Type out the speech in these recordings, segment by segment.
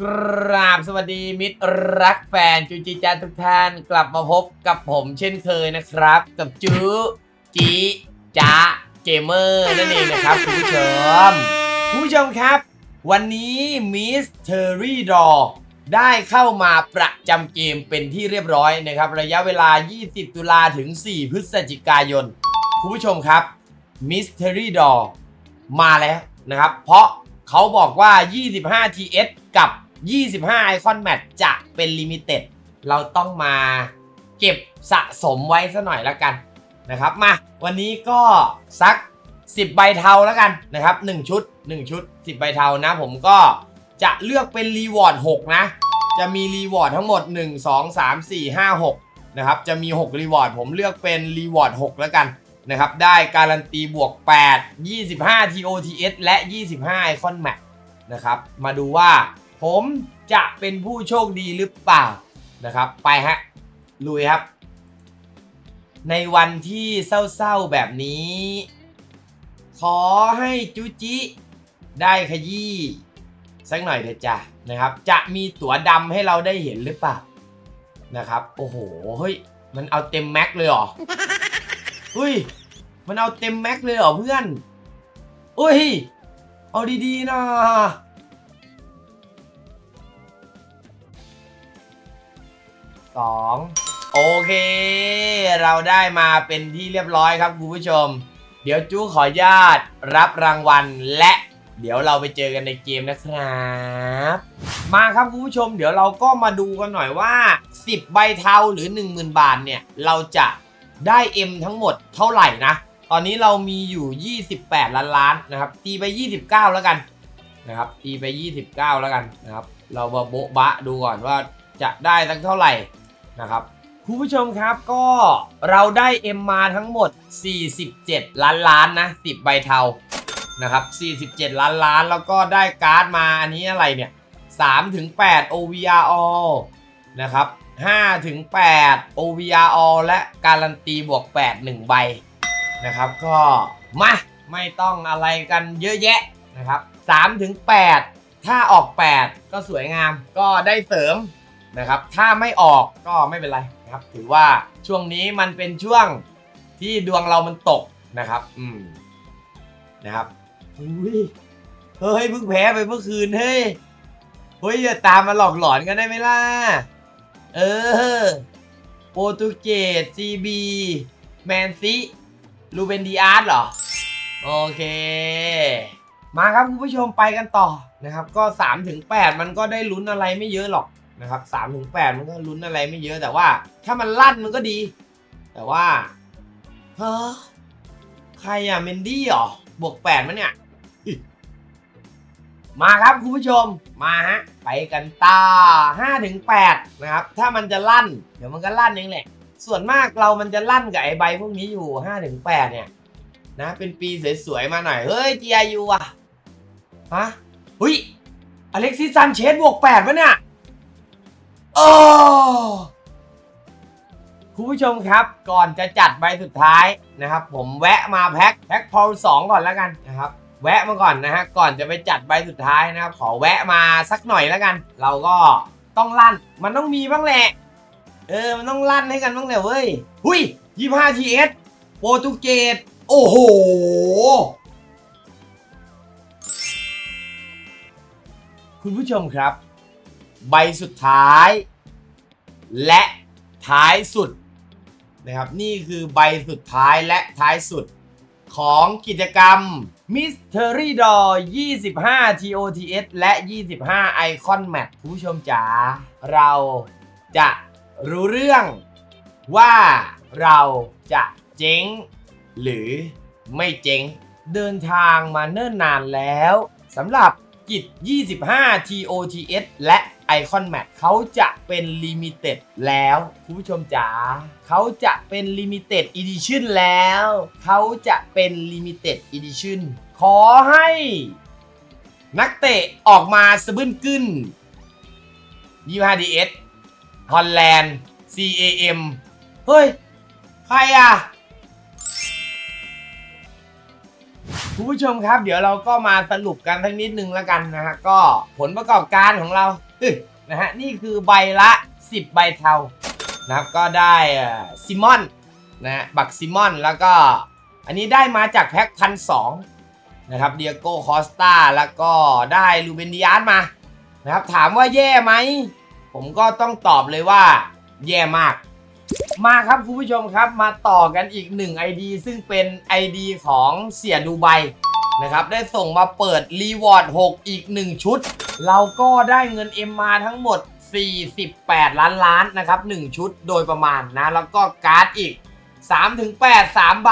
กราบสวัสดีมิตรรักแฟนจูจีจานทุกท่านกลับมาพบกับผมเช่นเคยนะครับ กับจูจีจ้าเกมเมอร์นั่นเองนะครับคุณผู้ชมคุณผู้ชมครับ วันนี้มิสเทอรี่ดอได้เข้ามาประจำเกมเป็นที่เรียบร้อยนะครับ ระยะเวลา 20 ตุลาถึง 4 พฤศจิกายน คุณผู้ชมครับ Mystery Door มาแล้วนะครับ เพราะเขาบอกว่า 25 TS กับ 25 Icon Match จะเป็นลิมิเต็ดเราต้องมาเก็บสะสมไว้ซะหน่อยแล้วกันนะครับมาวันนี้ก็สัก 10 ใบเทาแล้วกันนะครับ 1 ชุด 1 ชุด 10 ใบเทานะ ผมก็จะเลือกเป็นรีวอร์ด6นะ จะมีรีวอร์ดทั้งหมด 1 2 3 4 5 6นะครับจะมี 6 รีวอร์ดผมเลือกเป็นรีวอร์ด6แล้วกันนะครับได้การันตีบวก 8 25 TOTS และ 25 Icon Match นะครับมาดูว่า ผมจะเป็นผู้โชคดีหรือเปล่านะครับ ไปฮะลุยครับ ในวันที่เศร้าๆแบบนี้ ขอให้จุจิ ได้ขยี้สักหน่อยเถอะจ้ะนะครับ จะมีตั๋วดำให้เราได้เห็นหรือเปล่านะครับ โอ้โหเฮ้ยมันเอาเต็มแม็กเลยเหรอเฮ้ยมันเอาเต็มแม็กเลยเหรอเพื่อนเฮ้ยเอาดีๆนะ สองโอเค เราได้มาเป็นที่เรียบร้อยครับคุณผู้ชม เดี๋ยวจู้ขออนุญาตรับรางวัลและเดี๋ยวเราไปเจอกันในเกมนะครับ มาครับคุณผู้ชม เดี๋ยวเราก็มาดูกันหน่อยว่า 10 ใบเทาหรือ 10,000 บาทเนี่ย เราจะได้ M ทั้งหมดเท่าไหร่นะ ตอนนี้เรามีอยู่ 28 ล้านล้านนะครับ ตีไป 29 แล้วกันนะครับ ตีไป 29 แล้วกันนะครับ เรามาโบ๊ะบะดูก่อนว่าจะได้สักเท่าไหร่ นะครับคุณผู้ชมครับก็เราได้ M มาทั้งหมด 47 ล้านล้านนะ10ใบเทานะครับ 47 ล้านล้านแล้วก็ได้การ์ดมาอันนี้อะไรเนี่ย3ถึง8 OVR all นะครับ5ถึง8 OVR all และการันตีบวก 8 1 ใบนะครับก็มาไม่ต้องอะไรกันเยอะแยะนะครับ3ถึง8ถ้าออก 8 ก็สวยงามก็ได้เสริม นะครับ ถ้าไม่ออกก็ไม่เป็นไรนะครับ ถือว่าช่วงนี้มันเป็นช่วงที่ดวงเรามันตกนะครับ อืมนะครับอุ้ยเฮ้ยเพิ่งแพ้ไปเมื่อคืนเฮ้ยเฮ้ยอย่าตามมาหลอกหลอนกันได้ไหมล่ะ เออ โปรตุเกสซีบีแมนซีลูเบนดีอาร์ตเหรอ โอเค มาครับคุณผู้ชมไปกันต่อนะครับ ก็3ถึง8มันก็ได้ลุ้นอะไรไม่เยอะหรอก นะครับ3ถึง8มันก็ลุ้นอะไรไม่เยอะแต่ว่า ถ้ามันลั่นมันก็ดี แต่ว่าเฮ้อใครอะเมนดี้เหรอบวก8มั้เนี่ยมาครับคุณผู้ชมมาฮะไปกันต่อ5ถึง8นะครับ ถ้ามันจะลั่น เดี๋ยวมันก็ลั่นเองแหละ ส่วนมากเรามันจะลั่นกับไอ้ใบพวกนี้อยู่5ถึง8เนี่ย นะ เป็นปีสวยๆมาหน่อย เฮ้ย GIU อะฮะหุยอเล็กซิสซันเชสบวก8ปะเนี่ย โอ้คุณผู้ชมครับก่อนจะจัดใบสุดท้ายนะครับ ผมแวะมาแพ็คแพ็คพอลสองก่อนแล้วกันนะครับ แวะมาก่อนนะฮะก่อนจะไปจัดใบสุดท้ายนะครับ ขอแวะมาสักหน่อยแล้วกัน เราก็ต้องลั่น มันต้องมีบ้างแหละ เออ มันต้องลั่นให้กันบ้างแหละเว้ย หุย25 TS โปรตุเกสโอ้โหคุณผู้ชมครับ ใบสุดท้าย และท้ายสุดนะครับนี่คือใบสุดท้ายและท้ายสุดของกิจกรรม Mystery Door 25 TOTS และ 25 Icon Match คุณผู้ชมจ๋าเราจะรู้เรื่องว่าเราจะเจ๊ง หรือไม่เจ๊ง เดินทางมาเนิ่นนานแล้วสำหรับกิจ 25 TOTS และ Icon Match เขาจะเป็น Limited แล้ว คุณผู้ชมจ๋าเขาจะเป็น Limited Edition แล้ว เขาจะเป็น Limited Edition ขอให้ นักเตะออกมาสะบึ้นกึ้น 25DS ฮอลแลนด์ CAM เฮ้ย ใครอะ คุณผู้ชมครับ เดี๋ยวเราก็มาสรุปกันสักนิดนึงแล้วกันนะฮะก็ผลประกอบการของเรานะฮะนี่คือใบละ 10 ใบเทานะครับก็ได้ซิมอนนะฮะบักซิมอนแล้วก็อันนี้ได้มาจากแพ็คพันสองนะครับเดียโก้คอสตาแล้วก็ได้ลูเบนดิอาสมานะครับถามว่าแย่ไหม ผมก็ต้องตอบเลยว่าแย่มาก มาครับคุณผู้ชมครับมาต่อกันอีกหนึ่ง ID ซึ่งเป็น ID ของเสียดูไบนะครับได้ส่งมาเปิดรีวอร์ด6อีก 1 ชุด เราก็ได้เงิน M มาทั้งหมด 48 ล้านล้านนะครับ 1 ชุดโดยประมาณนะ แล้วก็การ์ดอีก 3-8 3 ใบ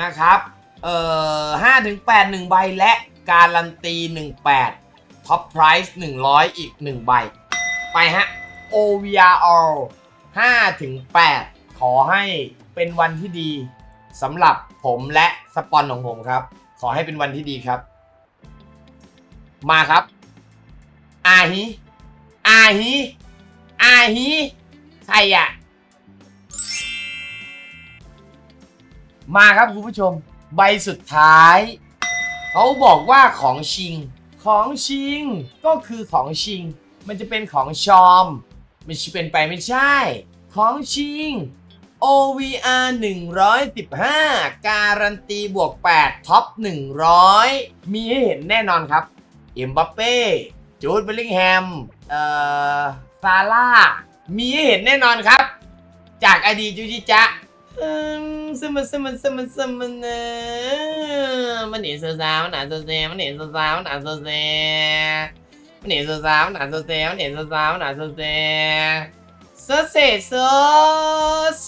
นะครับเอ่อ5-8 1 ใบและการันตี 18ท็อปไพรส์100 อีก 1 ใบ ไปฮะ OVR 5ถึง8ขอให้เป็นวันที่ดีสำหรับผมและสปอนของผมครับ ขอให้เป็นวันที่ดีครับ มาครับ อาฮิอาฮิอาฮิใครอะมาครับคุณผู้ชม ใบสุดท้าย เขาบอกว่าของชิง ของชิง ก็คือของชิง มันจะเป็นของชอม ไม่ใช่เป็นไปไม่ใช่ ของชิง OVR 115 การันตีบวก 8 ท็อป 100 มีให้เห็นแน่นอนครับ เอ็มบัปเป้ จูดเบลลิงแฮม เอ่อ ซาร่า มีให้เห็นแน่นอนครับ จากอดีตจูจิจะอืมสมันสมันสมันสมันเนอะมันเห็นโซซามันหนาโซเซมันเห็นโซซามันหนาโซเซมันเหนโซซามันหนาโซเซมันเห็นโซซามันหนาโซเซโซเซโซ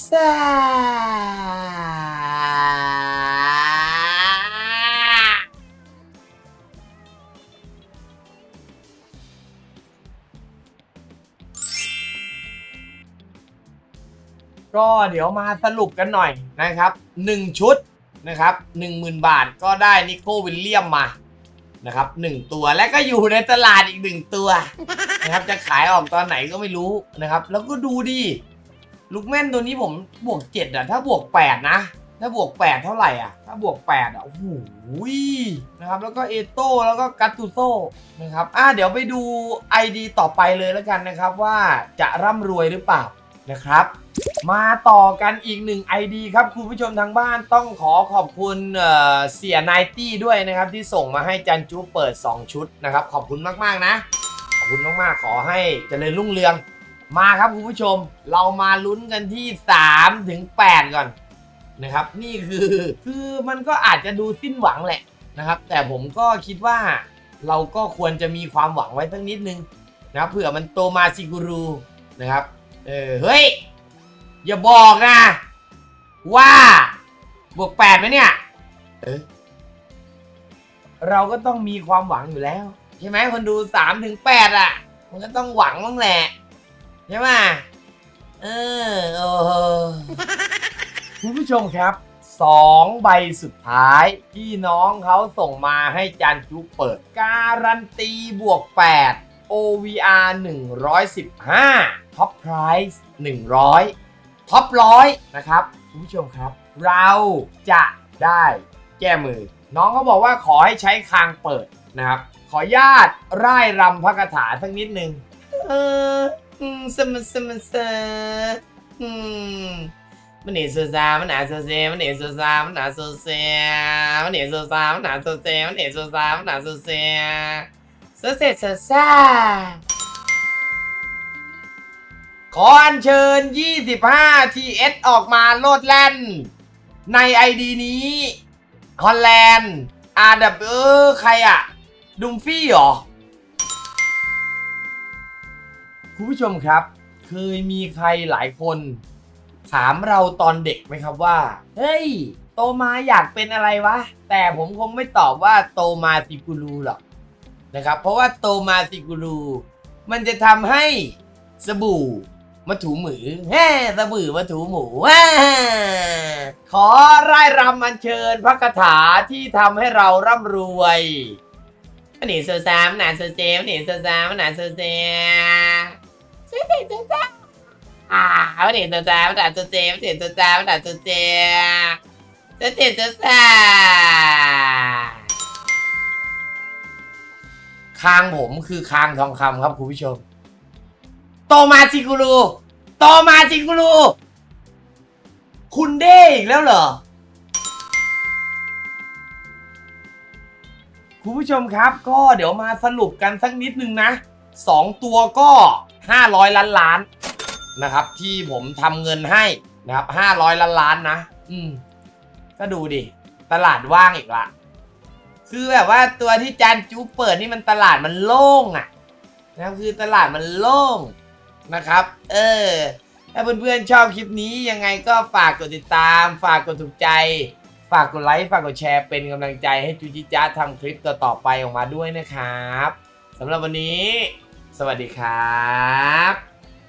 ซาก็เดี๋ยวมาสรุปกันหน่อยนะครับ 1 ชุดนะครับ 10,000 บาทก็ได้นิโควิลเลียมมา นะครับ1ตัวและก็อยู่ในตลาดอีก1ตัวนะครับจะขายออกตอนไหนก็ไม่รู้นะครับ แล้วก็ดูดิลูกแม่นตัวนี้ผมบวกเจ็ดอะถ้าบวกแปดนะถ้าบวกแปดเท่าไหร่อะถ้าบวกแปดอะโอ้โหนะครับแล้วก็เอโต้แล้วก็กัตตูโต้นะครับอะเดี๋ยวไปดู ID ต่อไปเลยแล้วกันนะครับ ว่าจะร่ำรวยหรือเปล่า นะครับ มาต่อกันอีกหนึ่ง ID ครับคุณผู้ชมทางบ้านต้องขอขอบคุณเเสียนายตี้ด้วยนะครับที่ส่งมาให้จันจูเปิด 2 ชุดนะครับ ขอบคุณมากๆนะ ขอบคุณมากๆ ขอให้เจริญรุ่งเรือง มาครับคุณผู้ชม เรามาลุ้นกันที่3ถึง8ก่อนนะครับ นี่คือคือมันก็อาจจะดูสิ้นหวังแหละนะครับ แต่ผมก็คิดว่าเราก็ควรจะมีความหวังไว้สักนิดนึงนะเผื่อมันโตมาซิกูรูนะครับ เออเฮ้ย อย่าบอกนะ ว่า บวก8ไหมเนี่ยเออเราก็ต้องมีความหวังอยู่แล้ว ใช่ไหมคนดู3ถึง8อะ มันก็ต้องหวังบ้างแหละ ใช่ไหมเออโอ้โหคุณผู้ชมครับสองใบสุดท้ายพี่น้องเขาส่งมาให้จันจุเปิด การันตีบวก8 OVR 115 Top Price 100ท็อปร้อยนะครับคุณผู้ชมครับ เราจะได้แก้มือ น้องเขาบอกว่าขอให้ใช้คางเปิดนะครับ ขอญาตร่ายรำพระคาถาสักนิดนึงเอออืมสมันสมันสอืมมันเห็นโซซามันหนาโซเซมันเห็นโซซามันหนาโซเซมันเห็นโซซามันหนาโซเซมันเห็นโซซามันหนาโซเซ โซเซโซซาขออัญเชิญ 25 TS ออกมาโลดแล่น ใน ID นี้ฮอลแลนด์อาดับเออ ใครอะดุมฟี่เหรอ คุณผู้ชมครับ เคยมีใครหลายคน ถามเราตอนเด็กไหมครับว่า เฮ้ย โตมาอยากเป็นอะไรวะ แต่ผมคงไม่ตอบว่าโตมาซิกูรูหรอก นะครับ เพราะว่าโตมาซิกูรูมันจะทำให้สบู่มาถูมือแฮ่สบู่มาถูหมูแฮ่ขอร่ายรำอัญเชิญพระคาถาที่ทำให้เราร่ำรวยมันเห็นโซซามหนาโซเซมันเห็นโซซามหนาโซเซช่วยเห็นตัวจ้าอ่ามันเห็นตัวจ้ามันด่าตัวเจมันเห็นตัวจ้ามันด่าตัวเจเจะเจ็ดจะแซ่ คางผมคือคางทองคำครับคุณผู้ชม โตมาจิกุรูโตมาจิกุรูคุณเด้อีกแล้วเหรอ คุณผู้ชมครับ ก็เดี๋ยวมาสรุปกันสักนิดนึงนะสองตัวก็ 500 ล้านล้านนะครับ ที่ผมทำเงินให้นะครับ500 ล้านล้านนะ อืมก็ดูดิ ตลาดว่างอีกละ คือแบบว่าตัวที่จานจูเปิดนี่มันตลาดมันโล่งอะ่ะนะครับคือตลาดมันโล่งนะครับ เออ ถ้าเพื่อนๆชอบคลิปนี้ยังไงก็ฝากกดติดตาม ฝากกดถูกใจ ฝากกดไลค์ ฝากกดแชร์เป็นกำลังใจให้จูจิจ้าทำคลิปต่อๆไปออกมาด้วยนะครับสำหรับวันนี้ สวัสดีครับ